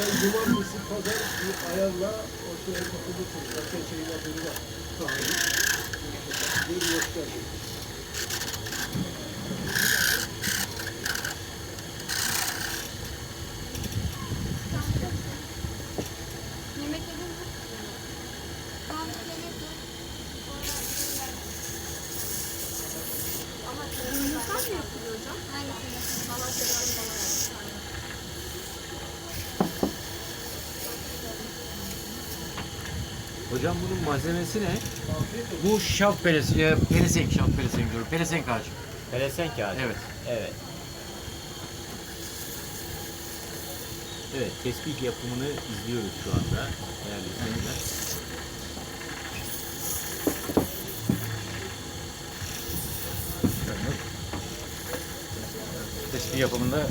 Sen cumartesi, pazar ayarla o şeye katılırsın. Zaten şeyin haberi var. Tamam. Bir ye. Ama yapılıyor hocam? Hangisini? Malatya'dan Hocam bunun malzemesi ne? Bu şalt peresi, e, pelesenk, şalt pelesenk diyorum. Pelesenk ağacı. Pelesenk ağacı. Evet. Evet. Evet, tespih yapımını izliyoruz şu anda değerli izleyiciler. Tespih yapımında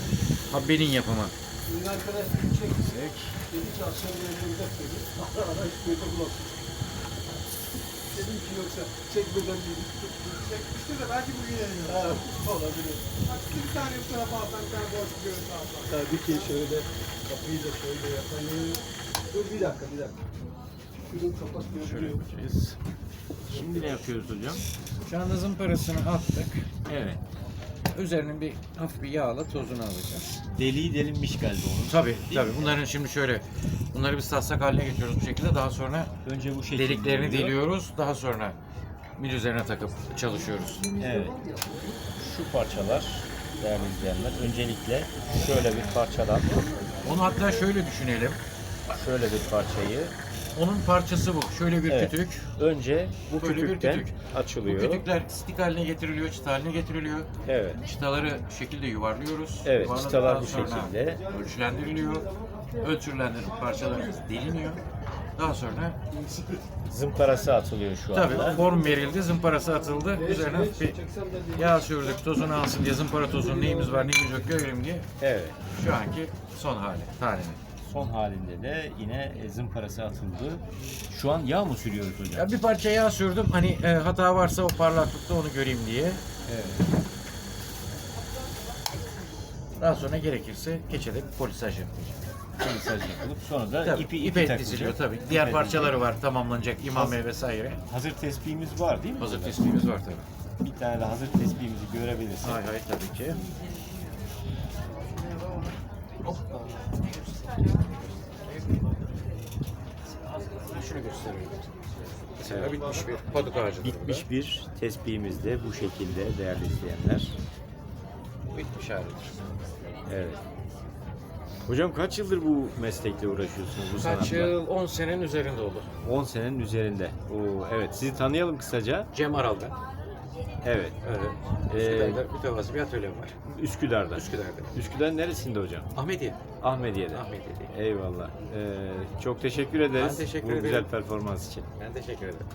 Habbe'nin yapımı. Dün arkadaş bir çekecek. Dedi ki akşam dedi. Ara hiç böyle bulasın. Dedim ki yoksa çekmeden dedik. Çekmişti de belki bugün yayınlanır. Ha, olabilir. Bak bir tane bu tarafa alsan bir tane boş bir görüntü alsan. Tabii ki şöyle kapıyı da şöyle yapayım. Dur bir dakika bir dakika. Şunu kapat Şöyle yapacağız. Şimdi ne yapıyoruz hocam? Şu anda zımparasını attık. Evet. Üzerinin bir hafif bir yağla tozunu alacağız. Deliği delinmiş galiba onun. Tabii tabii. Bunların şimdi şöyle bunları biz taslak haline getiriyoruz bu şekilde. Daha sonra Önce bu şekilde deliklerini oluyor. deliyoruz. Daha sonra mil üzerine takıp çalışıyoruz. Evet. Şu parçalar değerli izleyenler. Öncelikle şöyle bir parçadan Onu hatta şöyle düşünelim. şöyle bir parçayı Onun parçası bu. Şöyle bir Evet. kütük. önce bu Böyle bir kütükten kütük. Bu açılıyor. kütükler stik haline getiriliyor, çıta haline getiriliyor. Evet. Çıtaları şu şekilde yuvarlıyoruz. Evet, Yuvarladıktan çıtalar bu sonra şekilde. Ölçülendiriliyor. Ölçülendirip parçalarımız deliniyor. Daha sonra Zımparası atılıyor şu tabii anda. form verildi, zımparası atıldı. Üzerine bir yağ sürdük, tozunu alsın diye zımpara tozunu neyimiz var neyimiz yok görelim diye. Evet. Şu anki son hali, halini. Son halinde de yine e, zımparası atıldı. Şu an yağ mı sürüyoruz hocam? Ya bir parça yağ sürdüm hani e, hata varsa o parlaklıkta onu göreyim diye. Evet. Daha sonra gerekirse keçede bir polisaj yapacağım. Polisaj yapılıp sonra da Tabii, ipi, ipe, ipi takılacak. diziliyor tabii. Diğer İpe parçaları var tamamlanacak imame vesaire. Hazır tespihimiz var değil mi? Hazır burada? tespihimiz var tabii. Bir tane de hazır tespihimizi görebilirsek. Hay hay tabii ki. Şunu gösteriyorum. Mesela Evet. bitmiş bir paduk ağacı. Bitmiş bir tespihimiz de bu şekilde değerli izleyenler. Bitmiş halidir. Evet. Hocam kaç yıldır bu meslekle uğraşıyorsunuz bu Kaç sanatla? yıl? 10 senenin üzerinde oldu. 10 senenin üzerinde. Oo, evet sizi tanıyalım kısaca. Cem Aral ben. Evet. Evet. Ee, Üsküdar'da mütevazı bir atölyem var. Üsküdar'da. Üsküdar'da. Üsküdar neresinde hocam? Ahmediye. Ahmediye'de. Ahmediye'de. Eyvallah. Ee, çok teşekkür ederiz Ben teşekkür bu ederim. güzel performans için. Ben teşekkür ederim.